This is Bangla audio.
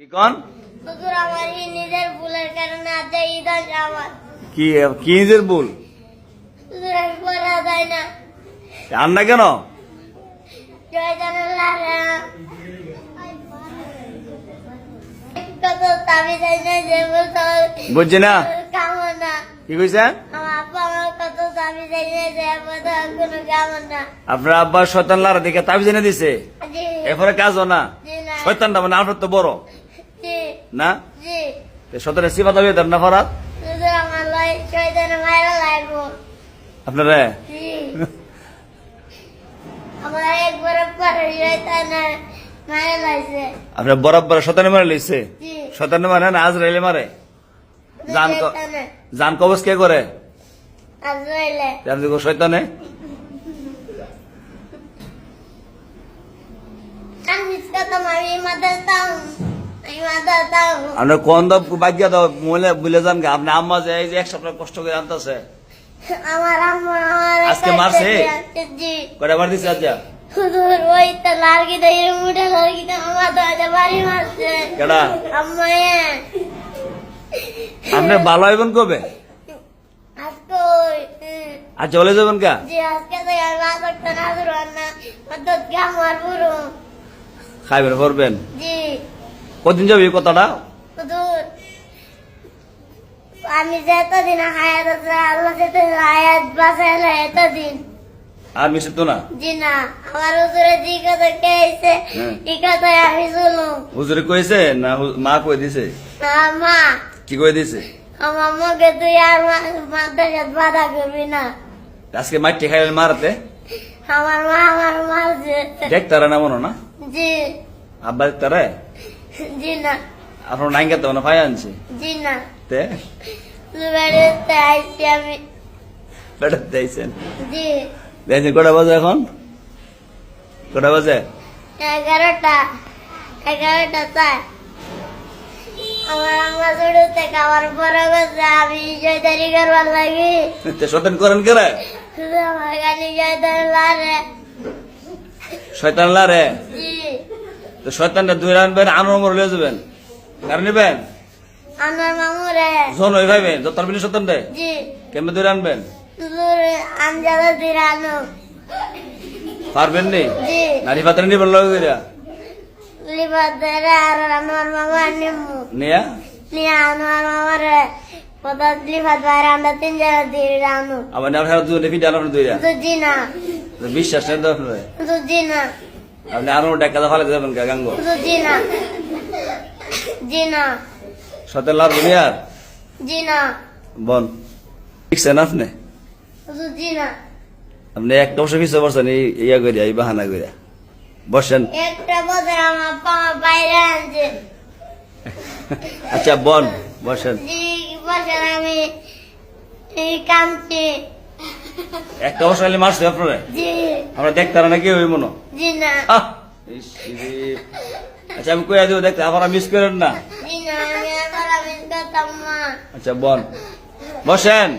কি কন? হুজুর আমার নিজের ভুলের কারণে আজ ঈদ আমার কি কি নিজের ভুল? হুজুর আমি পড়া যায় না। আর না কেন বুঝছি না। কি কইছেন? আপনার আব্বা শয়তান লারা দিকে তাবিজ এনে দিছে। এরপরে কাজও না। শয়তানটা মানে আপনার তো বড়। না? শয়তানের সিফাত হবে দেন না ফরাত আপনারে? আপনার বরাবর শতানে মারে লইছে? শতানে মারে না আজ রেলে মারে জান জান কবজ কে করে? আজরাইলে। জান আমি আপনার কোন দাও বাগিয়া দাও মহিলা বুলে যান গা। আপনি আম্মা যে এক সপ্তাহ কষ্ট করে আনতেছে। আমার আম্মা আমার আজকে মারছে? দিছে আজ হুজুর ওই তো লাড়কি তো মুঠে লাড়কি তো আমার দাদা বাড়ি মারছে। কেডা? আম্মা আপনি ভালো হইবেন কবে? হুম, আর চলে যাবেন কা খাইবেন করবেন জি। কদিন যাবে এই কথাটা? আমি যে এতদিন হায়াত আছে আল্লাহ যেতে হায়াত বাঁচাইলে এতদিন। আর মিশে তো না? জি না আমার হুজুরে জি কথা খেয়েছে হ্যাঁ। এই কথায় আমি শুনুন হুজুরে কইছে না মা কই দিছে? আমার মা। কি কই দিছে? আমার মুখে তুই আর মাদ্রাসাত বাধা করবি না। আজকে মাইটি খাইলেন মারাতে? আমার মা আমার মারছে দেখতারা না মনো না? জি। আব্বা দেখতারে জি না আপনার নাইঙ্গা তো না ফাই আনছে জি না তে বেড়াতে আইছি আমি জি দেখছেন কটা বাজে এখন কটা বাজে এগারোটা এগারোটা চার আমার আম্মা থেকে আমার বড় গেছে আমি জয়দারি করবার লাগি তে সতেন করেন কেরে শুধু আমার গানি জয়দারি লারে শয়তান লারে জি তো শয়তানটা দুই আনবেন আনোর মর লয়ে যাবেন। কারণ নিবেন? আমার মামুরে। জন ওই ভাইবেন যত মিলি শতান দে জি। কেমন দুই আনবেন দূর আমজাদা দিরানো পারবেন নি জি। নারী পাত্রে নিবেন লগে কইরা। লিবাদারে আর আমার মামা নিমু। নিয়া? নিয়ে মামারে। আমরা তিন জায়গা আবার না দুই আনার না। বিশ্বাস নেই তো আপনার তো না। আপনি আরও ডাকা ফালে যাবেন কা গাঙ্গ জি না জি না সতেন লাভ দুনিয়ার জি না বন ঠিকছেন আপনি জি না আপনি একটা বছর পিছিয়ে পড়ছেন ইয়া করিয়া এই বাহানা করিয়া বসেন। একটা বছর আমার পামা বাইরে আনছে আচ্ছা বন বসেন। জি বছর আমি। কামছি একটা খালি মারছে আপনারা? আমরা দেখতারা নাকি ওই মনো? না। আচ্ছা আমি কইয়া দেবো দেখতে আপনারা মিস করেন না। না না আচ্ছা বন। বসেন।